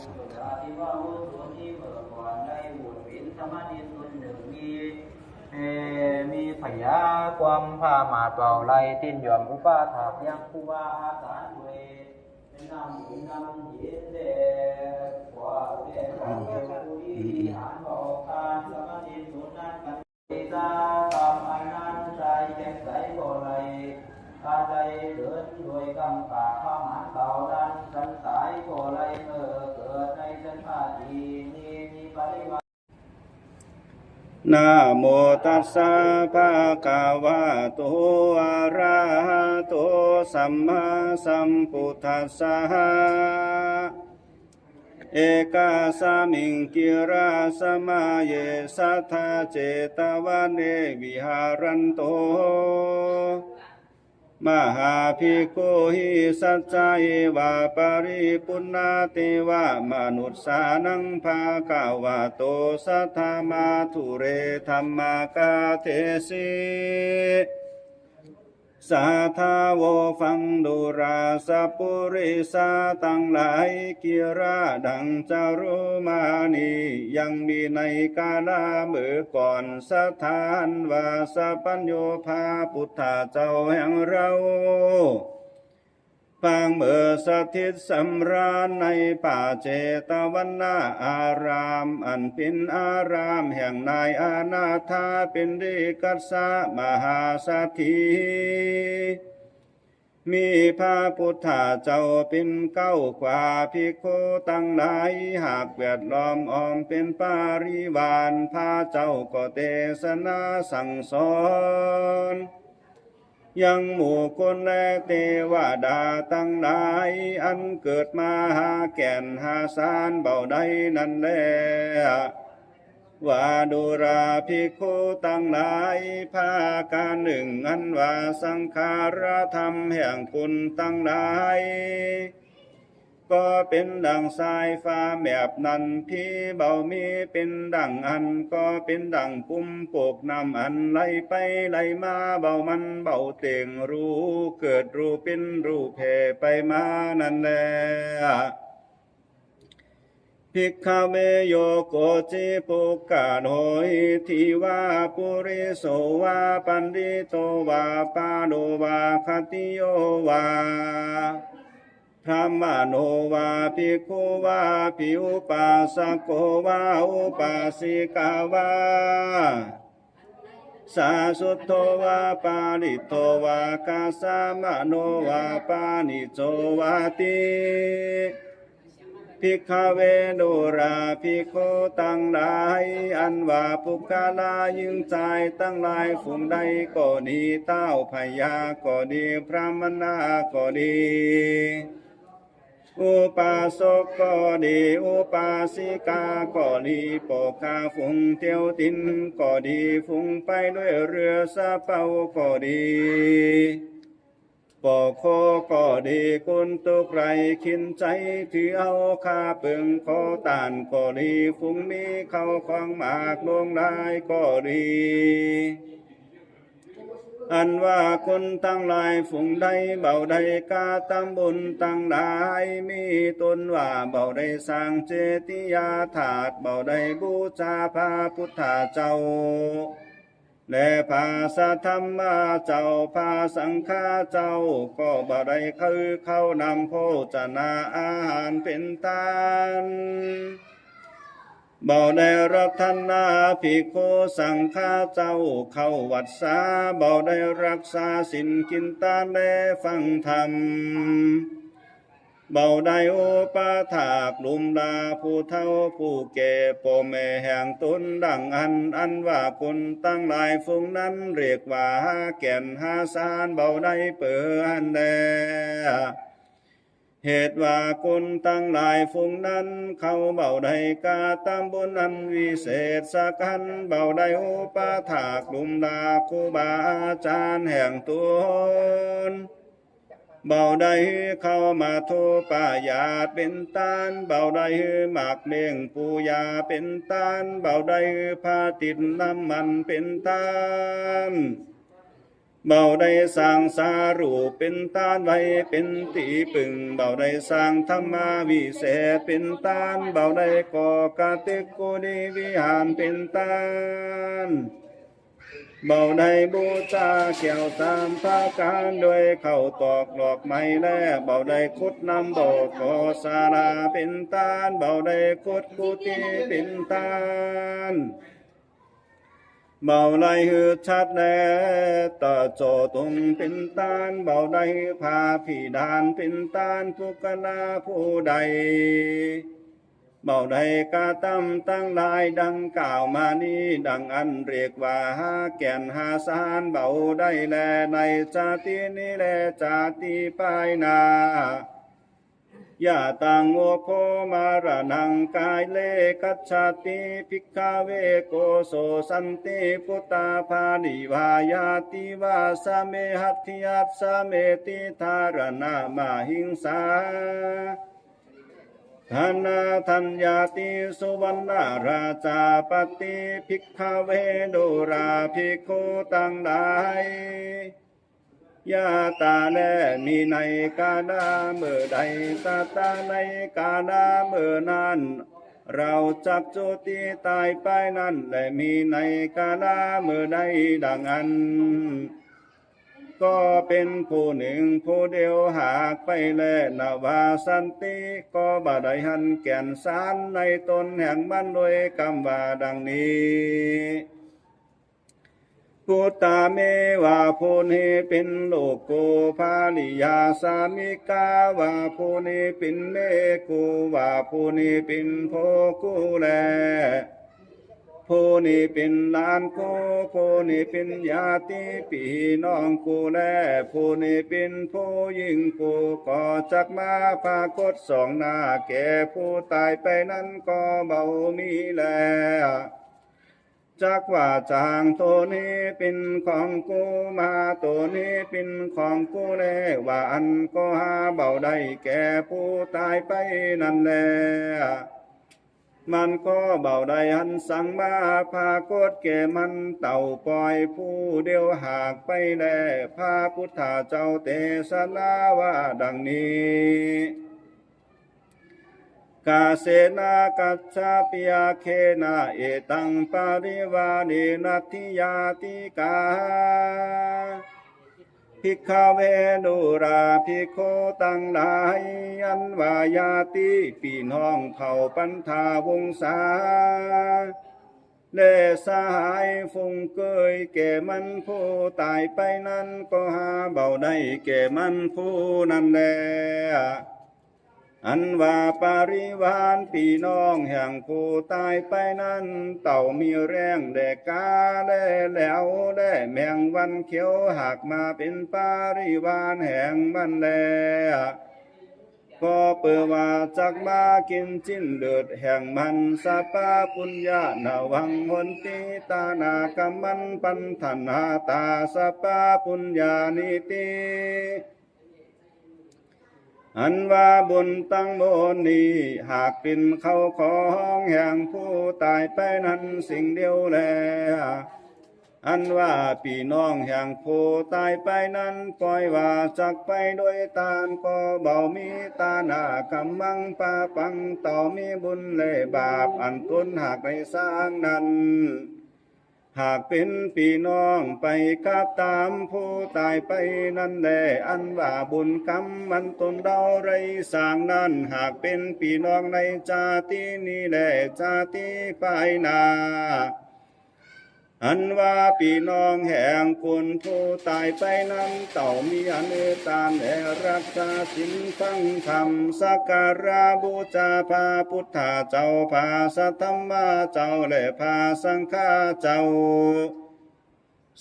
สุดาที่ว่าโหส่วนที่เมื่อก่อนได้บวชเป็นสมาธิส่วนหนึ่งมีเอมีพยาความพามาเปล่าไรทิ้นยอมอุปาถากยังครูบาอาจาเวเป็นนำหินนำเย็นเดกว่าเดของเทวผู้ที่หานบอกการสมาธิส่วนนั้นกันติตาทำอันนั้นใจแจ่มใสบ่ไร การใดเดินด้วยกำกาข้าหานเก่านั้นสันสายก็ไรเมื่อเกิดในสันพาทีนี้มีปริวานะโมตัสสะภะคะวะโตอะระหะโตสัมมาสัมพุทธัสสะเอกาสามิงกิราสมาเยสัทธาเจตวันเนวิหารันโต มหาภิกขุหิสัจจเวาปริปุณนาเตวะมนุษสานังภาคาวะโตสัทธามาทุเรธรรมากาเทสิ สาธาวฟังดูราสปุริสาตังหลายกิราดังจารุมานียังมีในกาลาเมื่อก่อนสถานวาสปัญโยภาพุทธาเจ้าแห่งเรา ปางเมื่อสถิตสำราญในป่าเจตวันนาอาราม อันเป็นอารามแห่งนายอาณาธาเป็นริกัสสะมหาสัทธีมีพระพุทธเจ้าเป็นเก้ากว่าภิกขุตั้งหลายหากแวดล้อมอ้อมเป็นปาริวานพระเจ้าก็เทศนาสั่งสอน ยังหมู่คนและเทวดาตั้งหลาย อันเกิดมาหาแก่นหาสารเบาใดนั่นและว่าดูราภิกขุตั้งหลายภาการหนึ่งอันว่าสังขารธรรมแห่งคุณตั้งหลาย ก็เป็นดังสายฟ้าแมบนั้นพี่เบามีเป็นดังอันก็เป็นดังปุ่มโปกนำอันไหลไปไหลมาเบามันเบาเต่งรู้เกิดรู้เป็นรู้เพไปมานั่นแหละภิกขเวโยโกจิปุกกาโหยทิวาปุริโสวาปันดิโตวาปาโดวาคติโยวา พระมโนวาภิกขุวาภิอุปาสกโกวาอุปาสิกาวาสาสุโตวาปาลิโตวากาสามโนวาปานิโจวาติภิกขเวโนราภิกขุตั้งหลายอันว่าปุกาลายิงใจตั้งหลายฝูงใดก็ดีเต้าพยาก็ดีพระมนาก็ดี อุปาสกก็ดีอุปาสิกาก็ดีปกคาฟุงเที่ยวตินก็ดีฟุงไปด้วยเรือสะเปาก็ดีปอกโคก็ดีกุนตุกไรขินใจถือเอาคาเปิงคอตานก็ดีฟุงมีเข้าของหมากลงได้ก็ดี อันว่าคนตั้งหลายฝูงใดเบาใดกาตำบุญตั้งหลายมีตนว่าเบาใดสร้างเจติยาถาดเบาใดบูชาพระพุทธเจ้าและภาสะธรรมาเจ้าภาสังฆาเจ้า ก็บ่ได้คือเข้านำโภชนาอาหารเป็นทาน บ่ได้รับทานนาภิกขุสังฆาเจ้าเข้าวัดสาบ่ได้รักษาสินกินตาแลฟังธรรมเบาได้โอปาถากลุมดาผู้เท่าผู้แก่ปอแม่แห่งตนดังอันอันว่าคนตั้งหลายฟุงนั้นเรียกว่าหาแก่นหาสารเบาได้เปิดอันแด เหตุว่าคนตั้งหลายฟุงนั้น เขาเบาได้กาตามบุญอันวิเศษสักัน เบาได้โอปาถากลุมดาครูบาอาจารย์แห่งตนเบาได้เข้ามาโทปายาเป็นตานเบาได้หมากเลี้ยงปูยาเป็นตานเบาได้ผ้าติดน้ำมันเป็นตาน เบาได้สร้างสารูปเป็นตานไว้เป็นตีปึงเบาได้สร้างธรรมาวิเศษเป็นตานเบาได้ก่อกาติกกุดีวิหารเป็นตานเบาได้บูชาแก้วสามพาการด้วยเข้าตอกดอกไม้แล่เบาได้คุดนำโบสถ์ขอสาราเป็นตานเบาได้คุดกุฏิเป็นตาน เบาไลหือชัดแลตาโจตรงเป็นตานเบาไดพาพี่ดานเป็นตานผู้กลาผู้ใด เบาใดกาตั้มตั้งลายดังกล่าวมานี้ดังอันเรียกว่าหาแก่นหาสารเบาได้แลในจาตินี้แลจาติปลายนา ยาตังโอโคมารนังกายเลกัจฉาติภิกขเวโกโสสันติพุตตาภานิวายาติวาสเมหัตถิยัสสเมติธารณามาหิงสาธนาธัญญาติสุวรรณราชาปติภิกขเวโดราภิกขุตังหลา ยาตาแลมีในกาดาเมื่อใดตาตาในกาดาเมื่อนั้น เราจักโจตีตายไปนั้นและมีในกาดาเมื่อใดดังอัน ก็เป็นผู้หนึ่งผู้เดียวหากไปแลนาวาสันติก็บาไดหันแก่นสารในตนแห่งมันโดยคำว่าดังนี้ ปุตตาเมวาภูนิเป็นโลกโกภาลิยาสามิกาวาภูนิเป็นเมกูวาภูนิเป็นโพกูแลภูนิเป็นลานกูภูนิเป็นญาติพี่น้องกูแลภูนิเป็นผู้ยิ่งกูก็จักมาพากฏสองหน้าแก่ผู้ตายไปนั้นก็เบามีแล จักว่าจางตัวนี้เป็นของกูมาตัวนี้เป็นของกูแลว่าอันก็หาเบาได้แก่ผู้ตายไปนั่นแหละมันก็เบาได้หันสังมาพากฏแก่มันเต่าปล่อยผู้เดียวหากไปแลพระพุทธเจ้าเตสนาว่าดังนี้ กาเสนากัจจาปิยาเคนาเอตังปาริวานินัตถิยาติกาภิกขเวนุราภิกโคตังหลายอันวายาติพี่น้องเผ่าปันธาวงศาเลสหายฟุงเกยแก่มันผู้ตายไปนั้นก็หาเบาได้แก่มันผู้นั้นแล อันว่าปาริวานพี่น้องแห่งผู้ตายไปนั้น เต่ามีแรงแดกกาได้แล้วได้แมงวันเขียวหากมาเป็นปาริวานแห่งมันแลก็เปิดว่าจักมากินจิ้นเลือดแห่งมันสาปาปุญญานาวังหนติตานากรรมันปันธนาตาสาปาปุญญานิติ อันว่าบุญตั้งบนนี้ หากเป็นเข้าของแห่งผู้ตายไปนั้นสิ่งเดียวแล อันว่าพี่น้องแห่งผู้ตายไปนั้นปล่อยว่าจักไปโดยตามก็เบามีตาหนากำมังปาปังต่อมีบุญเลยบาปอันตุนหากได้สร้างนั้น หากเป็นพี่น้องไปกับตามผู้ตายไปนั่นแหละอันว่าบุญกรรมมันตนเราไรสร้างนั้น หากเป็นพี่น้องในชาตินี้แหละชาติภายนา อันว่าพี่น้องแห่งคนผู้ตายไปนั้นเต่ามีอันเมตตาและรักษาสินฟังธรรมสักการะบูชาพระพุทธเจ้าพระสัทธรรมเจ้าและพระสังฆาเจ้า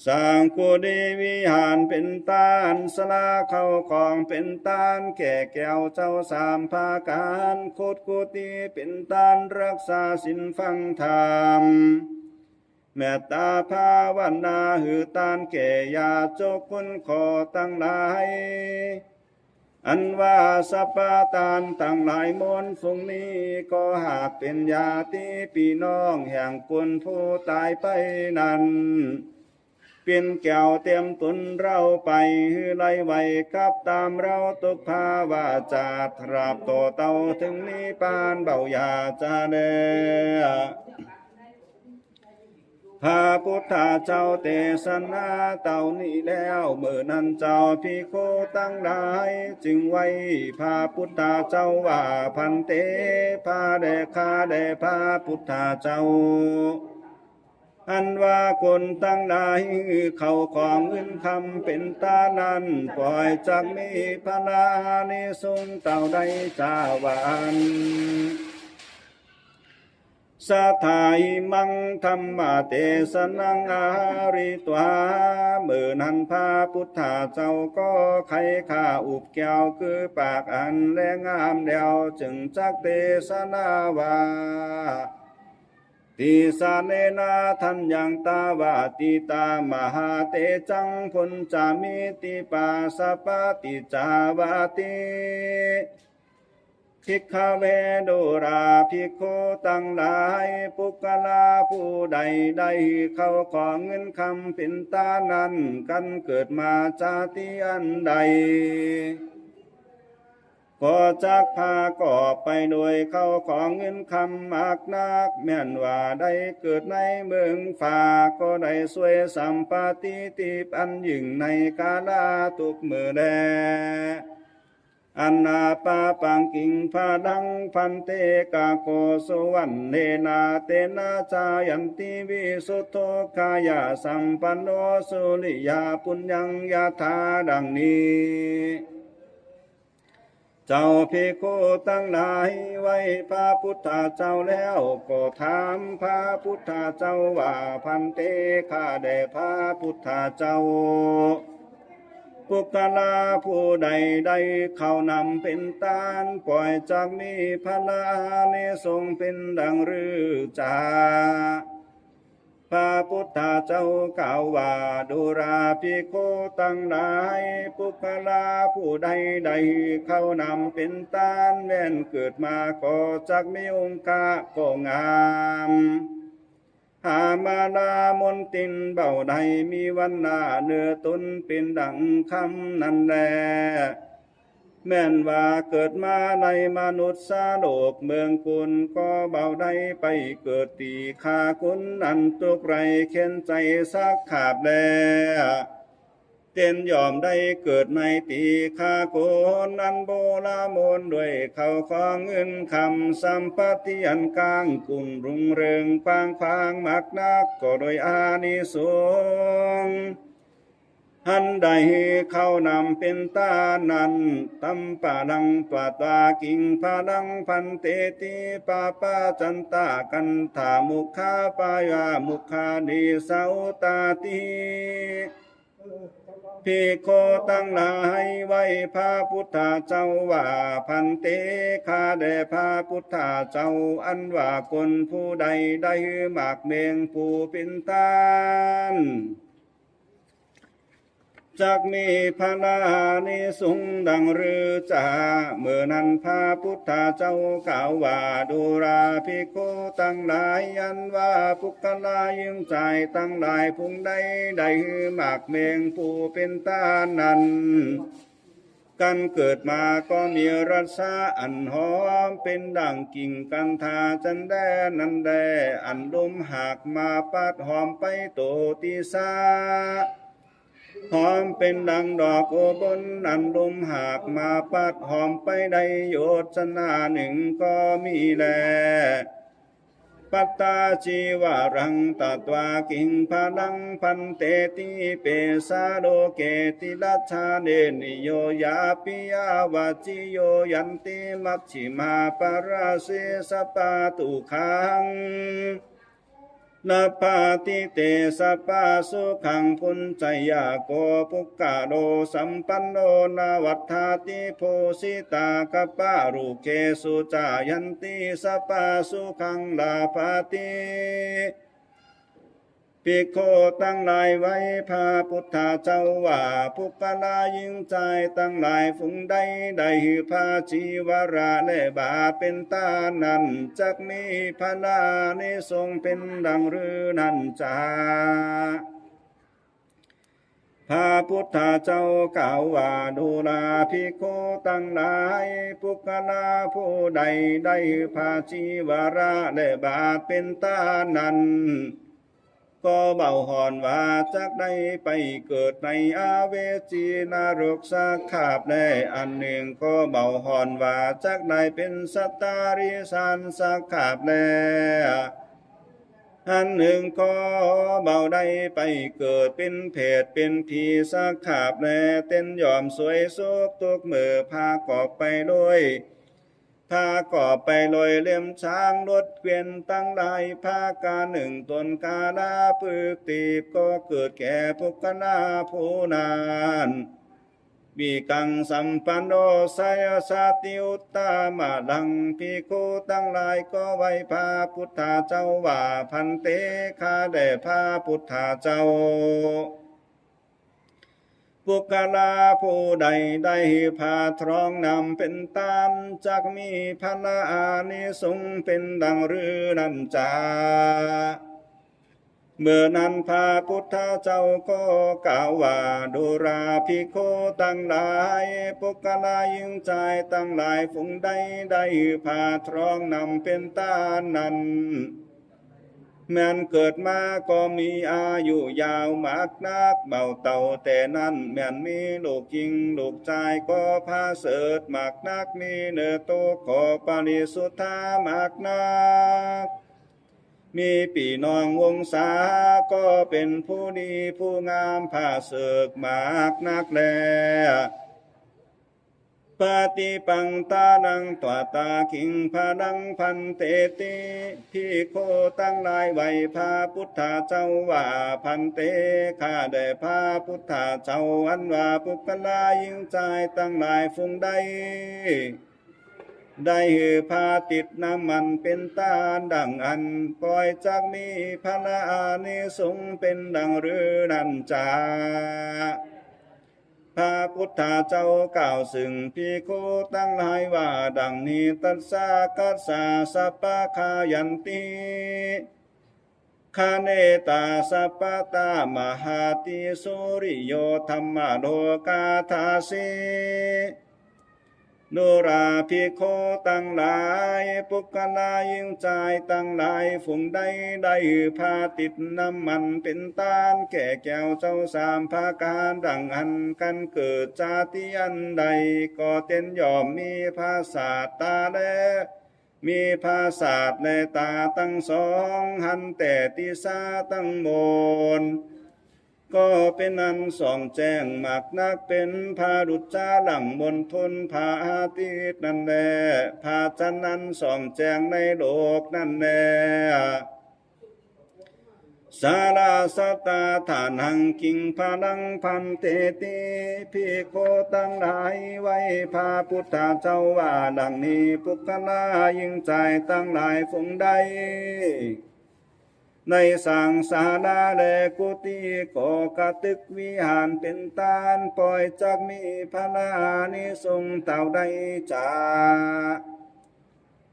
สร้างกุฏิวิหารเป็นตานสลาเข้าของเป็นตานแก่แก้วเจ้าสามภาการโคดกุฏิเป็นตานรักษาสินฟังธรรม แม่ตาภาวนาหือตานแก่ยาโจคุณขอตั้งหลาย อันว่าสปาตานตั้งหลายมนต์ฝงนี้ก็หากเป็นญาติพี่น้องแห่งคนผู้ตายไปนั้นเป็นแก้วเต็มตุนเราไปฮือไลไว้กับตามเราตุกภาวาจาตราบโตเต่าถึงนิพพานเบายาจาเด พระพุทธเจ้าเตสนาเต่านี้แล้วเมื่อนั้นเจ้าพิโคตั้งได้จึงไว้พระพุทธเจ้าว่าพันเตพาเดคาเดพระพุทธเจ้าอันว่าคนตั้งหลายเขาของเงินคำเป็นตานั้น ปล่อยจากมีพลานิสงเต่าใดจาวาน สทายมังธรรมเตสนังอาริตวาเมื่อนันพระพุทธเจ้าก็ไขข้าอุบแก้วคือปากอันแรงงามเดียวจึงจักเตสนาวาติสาเนนาทันยังตาวาติตามหาเตจังพุนจามิติปาสปาติจาวาติ ภิกขเวโดราภิกขุตั้งหลาย ปุกลาผู้ใดได้เข้าของเงินคำป็นตานั้นกันเกิดมาจาติอันใดก็จักพากอบไปโดยเข้าของเงินคำมากนัก แม่นว่าได้เกิดในเมืองฝ่าก็ได้สวยสัมปติติปอันยิ่งในกาลาทุกมือแด อันนาปาปังกิงพาดังพันเตกาโกสวัน เนนาเตนาจายันติวิสุทโธกายาสัมปันโนสุริยาปุญญังยาธาดังนี้เจ้าพิโคตั้งหลายไว้พระพุทธเจ้าแล้วก็ถามพระพุทธเจ้าว่าพันเตข้าได้พระพุทธเจ้า ปุกลาผู้ใดได้เข้านำเป็นตานปล่อยจากมีพลาเนทรงเป็นดังรือจาพระพุทธเจ้ากล่าวว่าดูราภิกขุตั้งหลายปุกลาผู้ใดได้เข้านำเป็นตานแม่นเกิดมาก็จักมีองค์กะก็งาม หามาลามนตินเบาใดมีวันนาเนื้อตนเป็นดังคำนั่นแลแม่นว่าเกิดมาในมนุษย์สาโลกเมืองคุณก็เบาได้ไปเกิดตีขาคุณอันตุกไรเข็นใจสักขาบแล เต้นยอมได้เกิดในตีคาโกนันโบลามนด้วยเขาของเงินคำสัมปติอันกลางกุ่นรุงเรืองปางควางมักนักก็โดยอานิสงส์หันใดเข้านำเป็นตานันตัมปะดังปะตากิงพาดังพันเตติปาปาจันตากันถามุขาปายามุขาดีสาวตาติ พิโคตั้งหลายไว้พระพุทธเจ้าว่าพันเตคาแด่พระพุทธเจ้าอันว่าคนผู้ใดได้หมากเมงผู้เป็นตาน จากมีพระลานิสุงดังรือจาเมื่อนั้นพระพุทธเจ้ากล่าวว่าดูราภิกขุตั้งหลายอันว่าปุกลายิ่งใจตั้งหลายพุงใดได้หมากเมงผู้เป็นตานั้นกันเกิดมาก็มีรสชาอันหอมเป็นดังกิ่งกันทาจันแดนันแดอันดมหากมาปัดหอมไปโตติสา หอมเป็นดังดอกโอบนอันลมหากมาปัดหอมไปได้โยชนาหนึ่งก็มีแล ปัตตาจีวารังตัตวากิงพาลังพันเตติเปสาโดเกติลัชชาเดนิโยยาปิยาวาจิโยยันติมัชชิมาปราเสสปาตุขัง นาปาติเตสปาสุขังพุนจยาโกปุกกาโดสัมปันโนนาวัฏาติโพสิตากปารุเคสุจายันติสปาสุขังลาปาติ ปิโคตั้งหลายไว้พระพุทธเจ้าว่าปุกลายิงใจตั้งหลายฟุงใดได้พาชีวราและบาทเป็นตานั้นจักมีพลาในทรงเป็นดังรือนันจาพระพุทธเจ้ากล่าวว่าดูลาภิกขุตั้งหลายปุกลาผู้ใดได้พาชีวาระและบาทเป็นตานั้น ก็เบาหอนว่าจักได้ไปเกิดในอาเวจีนรกสักขาบแลอันหนึ่งก็เบาหอนว่าจักได้เป็นสัตตาริสันสักขาบแลอันหนึ่งก็เบาได้ไปเกิดเป็นเพศเป็นผีสักขาบแลเต้นยอมสวยสุกตุกมือพากอบไปด้วย พากอไปลอยเลี่ยมช้างรถเกวียนตั้งหลายพากาหนึ่งตนกาลาปึกตีบก็เกิดแก่ภุกนาผู้นานบีกังสัมปันโนสยสาติอุตตามาดังพิโคตั้งหลายก็ไว้พาพุทธาเจ้าว่าพันเตคาแด่พาพุทธาเจ้า ปุกลาผู้ใดได้พาทรองนำเป็นตามจักมีพลาอานิสงเป็นดังรือนันจาเมื่อนั้นพระพุทธเจ้าก็กล่าวว่าดูราภิกขุตั้งหลายปุกลายิงใจตั้งหลายฝูงใดได้พาทรองนำเป็นตานั้น แม้นเกิดมาก็มีอายุยาวมากนักเบาเต่าแต่นั้นแม้นมีลูกจริงลูกชายก็พาเสดมากนักมีเนื้อโตขอปาริสุทธามากนักมีปีน้องวงศาก็เป็นผู้ดีผู้งามผ้าเสกมากนักแล ปฏิปังตานังตวตาคิงพานังพันเตติพีโคตั้งลายไวพาพุทธาเจ้าว่าพันเตข้าได้พาพุทธาเจ้าอันว่าปุกลายิงใจตั้งลายฟุงใดได้หือพาติดน้ำมันเป็นตาดังอัน ปล่อยจากมีพระอานิสงเป็นดังรือนันจา พระพุทธาเจ้ากล่าวสึงพีโคตั้งหลายว่าดังนี้ตัสสะกัสสะสัพพะคายันติคาเนตาสัพตามหาติสุริโยธรรมโลกาทาสี นราภิกขุตั้งหลาย ปุกลายิงใจตั้งหลายฝูงใดได้พาติดน้ำมันเป็นตานแก่แก้วเจ้าสามภาการดังอันกันเกิดจาติอันใด ก็เต้นยอมมีภาษาตาแลมีภาษาในตาตั้งสองหันแต่ติสาตั้งโมน ก็เป็นอันสองแจ้งหมักนักเป็นพาดุจจาหลังบนทนพาอาทิตนั่นแหลพาจันนั้นสองแจ้งในโลกนั่นแหลสาราสตาฐานังกิงพานังพันเตติพิโคตั้งหลายไว้พาพุทธเจ้าว่าดังนี้ปุกลายิงใจตั้งหลายฝงใด ในสังสาราและกุฏิก็กระตึกวิหารเป็นตานปล่อยจากมีพระนานิสงเต่าใดจา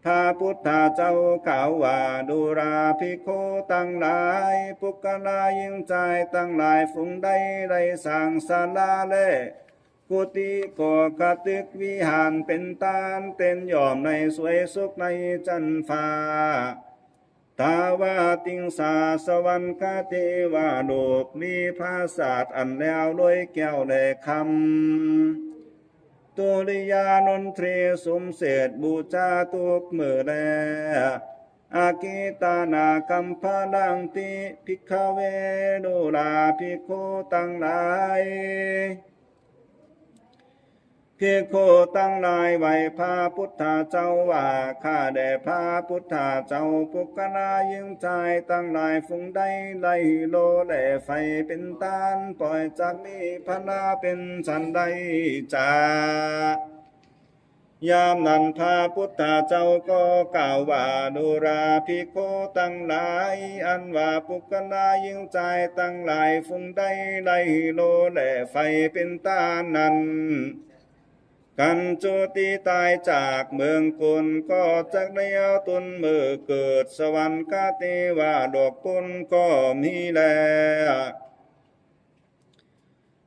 พระพุทธเจ้ากล่าว่าดูราภิกขุตั้งหลาย ปุกลายิงใจตั้งหลายฝูงใดได้สังสาราและกุฏิก็กระตึกวิหารเป็นตานเต้นยอมในสวยสุขในจันฟ้า ตาวาติงสาสวรรคเทวาโลกมีภาษาทอันแล้วด้วยแก้วแลคำตุริยานนทรีสมเสดบูชาทุกมือแลอากิตานาคัมพาลังติพิกเวโนลาภิกขุตั้งหล พียโคตั้งหลายไว้พระพุทธเจ้าว่าข้าแด่พระพุทธเจ้าปุกลายิงใจตั้งหลายฟุงใดไลโลแหล่ไฟเป็นตานปล่อยจากนี้พนาเป็นสันใดจายามนั้นพระพุทธเจ้าก็กล่าวว่าดูราภิกขุตั้งหลาย อันว่าปุกลายิงใจตั้งหลายฟุงใดไลโลแหล่ไฟเป็นตานนั้น กันจุติตายจากเมืองกุลก็จักได้เอาตุนมือเกิดสวรรค์กาเตว่าดอกปุนก็มีแล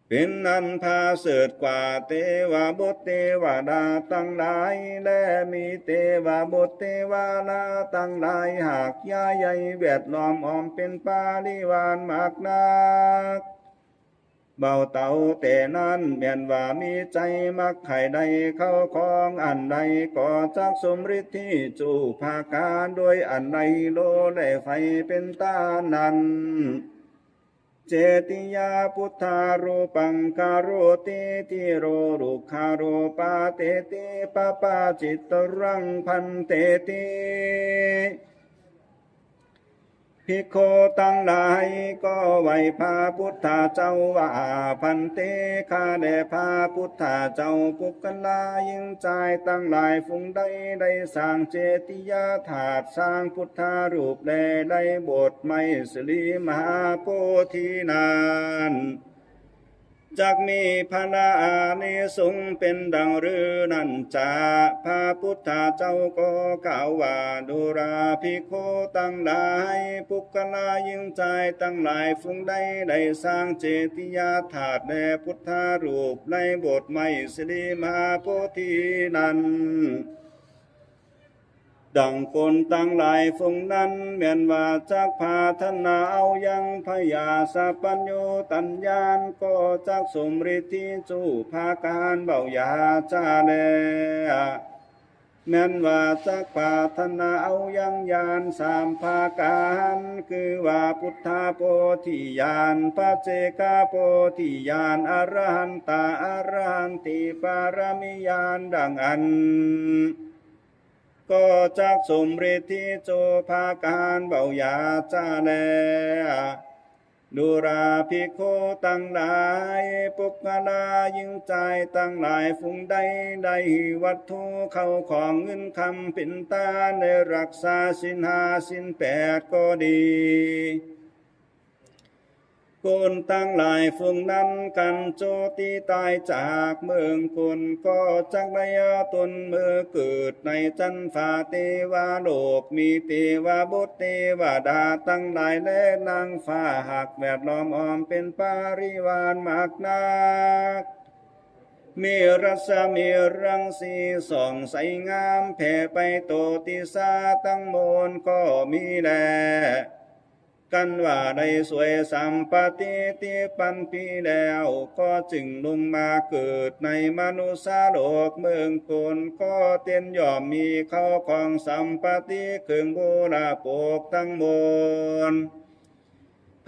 เป็นนันพาเสดกว่าเทวาบุตรเทวดาตั้งหลายและมีเทวาบุตรเทวาลาตั้งหลายหากยาใหญ่แวดล้อมอ้อมเป็นปาริวานมากนัก เบาเต่าแต่นั้นเมียนว่ามีใจมักไข่ใดเข้าคองอันใดก็จักสมฤทธิ์ที่จูภาการด้วยอันใดโลได้ไฟเป็นตานันเจติยาพุทธารูปังคาโรติติโรรุคาโรปาเตติปะปาจิตรังพันเตติ ภิกขุตั้งหลายก็ไหวพาพุทธาเจ้าว่าพันเตคาแด่พาพุทธาเจ้าปุกกันลายิ่งใจตั้งหลายฟุงได้ได้สร้างเจติยาถาดสร้างพุทธารูปแลได้บทไม่สลีมหาโพธินาน จักมีพระอานิสงเป็นดังรือนันจาพระพุทธเจ้าก็กล่าวว่าดูราภิกขุตั้งหลายปุกกลายิ่งใจตั้งหลายฟุ้งได้ได้สร้างเจติยาถาดแด่พุทธรูปในบทไม่สิริมาโพธินัน ดังคนตั้งหลายฟงนั้นแม่นว่าจักพาธนาเอายังพยาสัพปัญโยตัญญาณก็จักสมฤทธิจูภาการเบายาจาแลแม่นว่าจักพาธนาเอายังยานสามภาการคือว่าพุทธาโพธิญาณปัจเจกาโพธิญาณอรหันตาอรหันติปารมิญาณดังอัน ก็จักสมฤทธิโจภาการเบายาจาแลดูราภิกขุตั้งหลายปุกกลายิงใจตั้งหลายฟุงใดได้วัตถุเข้าของเงินคำปินตาในรักษาสินหาสินแปดก็ดี คนตั้งหลายฟุงนั้นกันโจตีตายจากเมืองคนก็จักได้อาตนเมื่อเกิดในจันฟาเทวาโลกมีเทวาบุตรเทวาดาตั้งหลายและนางฟ้าหักแวดล้อมอ้อมเป็นปาริวานมากนักมีรัศมีรังสีส่องใสงามแผ่ไปโตติสาตั้งโมนก็มีแล กันว่าได้สวยสัมปติที่ปันปีแล้ว ก็จึงลงมาเกิดในมนุษย์โลกเมืองคนก็เตียนยอมมีเข้าของสัมปติเครื่องโบราโปกทั้งมวล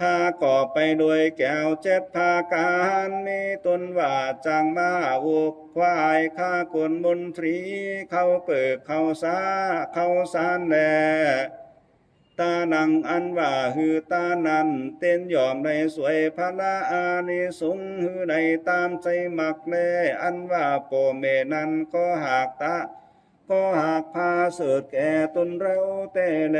พากอบไปด้วยแก้วเจ็ดพาการมีตนว่าจางมาอุกควายข้ากลมนตรี เข้าเปิกเข้าสาเข้าสานแล ตานังอันว่าฮือตานันเต้นยอมในสวยพระนาอานิสงส์ฮือในตามใจมักแลอันว่าโปเมนันก็หากตาก็หากพาเสดแก่ตนเราแต่แล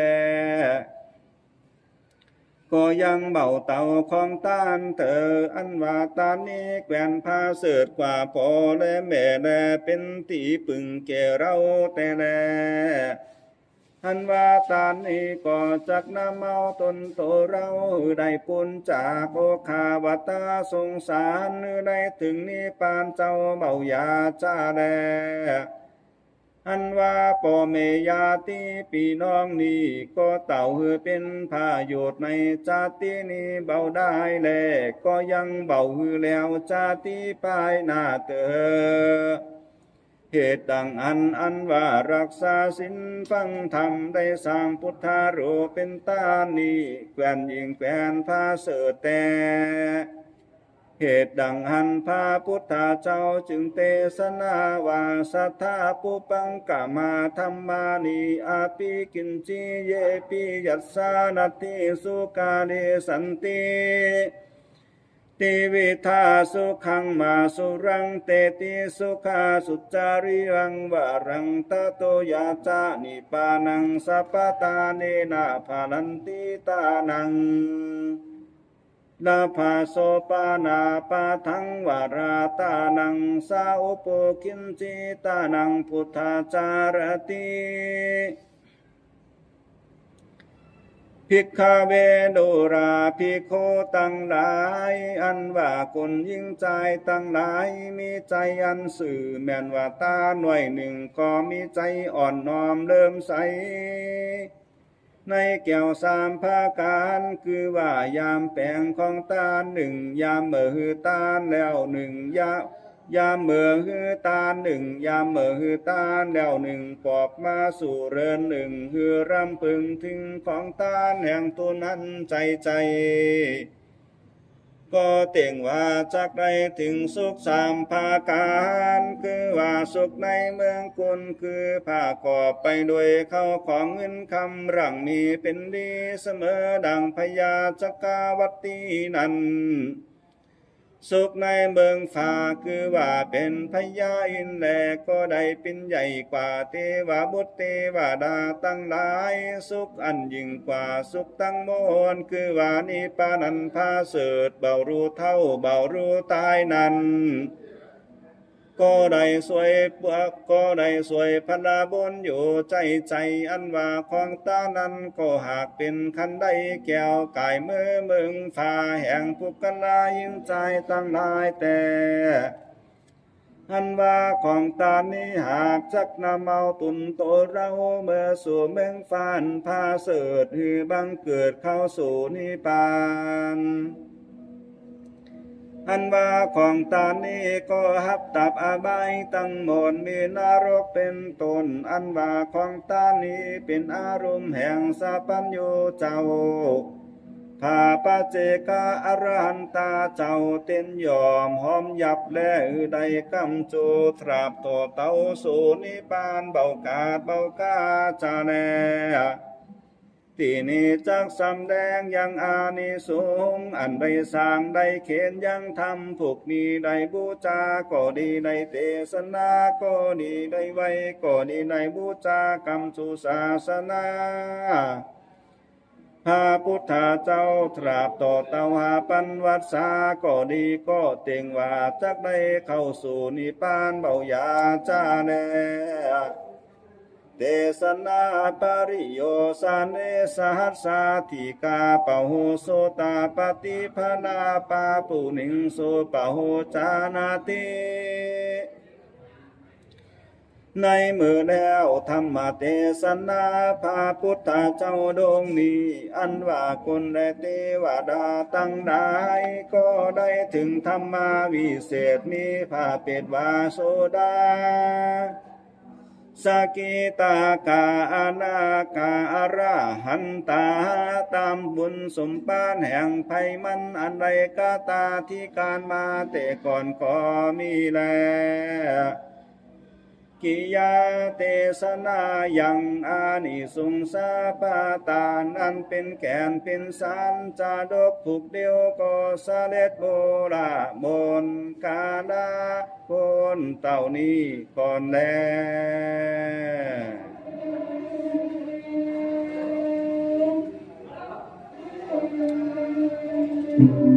ก็ยังเบาเต่าของตานเธออันว่าตานนี้แกวนพาเสดกว่าพอและแม่แลเป็นตีปึงแก่เราแต่แล อันว่าตานนี้ก็จักนำเอาตนโตเราได้ปุนจากโอคาวตาสงสารได้ถึงนิพพานเจ้าเบายาจ้าแลอันว่าปอเมยาติปีน้องนี้ก็เต่าเือเป็นพาโยชน์ในจาตินี้เบาได้แลก็ยังเบาฮือแล้วจาติปลายหน้าเตอ เหตุดังอันอันว่ารักษาสินฟังธรรมได้สร้างพุทธาโรปเป็นตานีแกวนยิงแกวนพาเสดแต่เหตุดังหันพาพุทธาเจ้าจึงเตสนาว่าสัทธาปุปังกามาธรรมานีอาปิกินจีเยปิยัสสานาติสุกาเดสันติ ติวิทาสุขังมาสุรังเตติสุขาสุจาริรังวารังตโตยาจานิปานังสัพตาเนนาภาลันติตานังลาภาโสปานาปาทังวาราตานังสาอุปกินจิตานังพุทธาจารติ ภิกขเวโดราภิกขุตั้งหลาย อันว่าคนยิ่งใจตั้งหลาย มีใจอันสื่อแม่นว่าตาหน่วยหนึ่งก็มีใจอ่อนน้อมเริ่มใส ในแก้วสามภาการคือว่ายามแปลงของตาหนึ่ง ยามเมื่อตาแล้วหนึ่งยา ยามเมื่อหือตาหนึ่ง ยามเมื่อหือตาแล้วหนึ่งปอกมาสู่เรือนหนึ่งหือรำพึงถึงของตาแห่งตัวนั้นใจใจ ก็เต่งว่าจากได้ถึงสุขสามภาการคือว่าสุขในเมืองกุลคือผ้ากอบไปด้วยเข้าของเงินคำรังมีเป็นดีเสมอดังพญาจักรวัตีนั้น สุขในเมืองฟ้าคือว่าเป็นพญาอินแลก็ได้เป็นใหญ่กว่าเทวบุตรเทวดาตั้งหลาย สุขอันยิ่งกว่าสุขตั้งมวลคือว่านิพานันพาเสดเบารู้เท่าเบารู้ตายนั้น ก็ได้สวยเปลือกก็ได้สวยพลาบนอยู่ใจใจอันว่าของตานั้นก็หากเป็นคันได้แก้วกายมือมึงฝ่าแห่งผู้กันลายิ่งใจตั้งหลายแต่อันว่าของตานี้หากจักนำเอาตุนโตเราเมื่อสู่เมืองฟานพาเสดหือบังเกิดเข้าสู่นิพพาน อันว่าของตานี้ก็ฮับตับอาบายตั้งหมดมีนรกเป็นตนอันว่าของตานี้เป็นอารมณ์แห่งสัพพัญญูเจ้าพาปเจกาอรหันตาเจ้าเต้นยอมหอมยับแลอือใดกำจูตราบตัวเต้าสูนิพพานเบากาดเบากาจาแน ที่นี้จักสำแดงยังอานิสงส์อันได้สร้างได้เขียนยังทำผูกมีได้บูชาก็ดีได้เทศนาก็ดีได้ไว้ก็ดีได้บูชากรรมสุศาสนาพระพุทธเจ้าตราบต่อเตาหาปันวัดสาก็ดีก็เต็งว่าจักได้เข้าสู่นิพพานเบายาจ้าแน่ เทศนาปริโยสานเนสหัสสาธิกาปะโหโสตาปฏิภนาปาปุนิงโสปะโหจานาติในมือแล้วธรรมเทศนาพระพุทธเจ้าดวงนี้ อันว่าคนและเทวดาตั้งได้ก็ได้ถึงธรรมาวิเศษมีพระเปดวาโสดา สกิตากาอนาคาอรหันตา ตามบุญสมปานแห่งภัยมันอันใดกาตาที่การมาแต่ก่อนก็มีแล กิยาเทศนายังอานิสงสาปาตานอันเป็นแก่นเป็นสารจาดกผูกเดียวก็สาเลดโบราบนกาดาคนเต่านี้ก่อนแล Thank